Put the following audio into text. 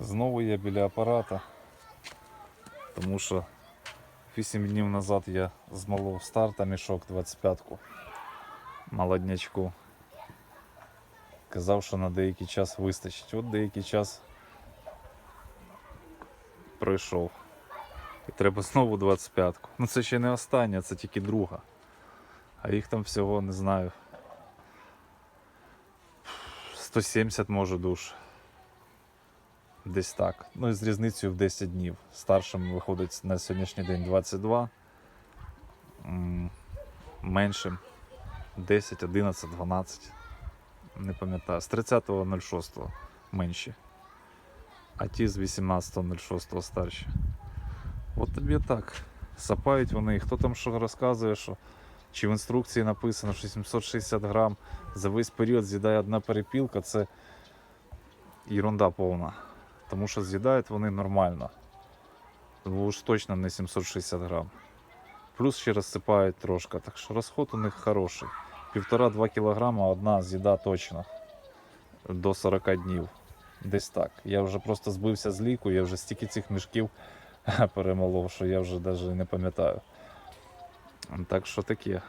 Знову я біля апарата, тому що 8 днів назад я змолов старта мішок 25-ку молоднячку. Казав, що на деякий час вистачить. От деякий час пройшов. І треба знову 25-ку. Ну це ще не остання, це тільки друга. А їх там всього не знаю. 170 може душ. Десь так. Ну і з різницею в 10 днів. Старшим виходить на сьогоднішній день 22. М, Меншим 10, 11, 12. Не пам'ятаю. З 30.06 менші. А ті з 18.06 старші. От тобі так. Сапають вони. Хто там що розказує, що чи в інструкції написано, що 760 грам за весь період з'їдає одна перепілка, це ерунда повна. Тому що з'їдають вони нормально. Бо уж точно не 760 грам. Плюс ще розсипають трошки, так що розход у них хороший. Півтора-два кілограма одна з'їда точно до 40 днів. Десь так. Я вже просто збився з ліку, я вже стільки цих мішків перемолов, що я вже навіть не пам'ятаю. Так що таке.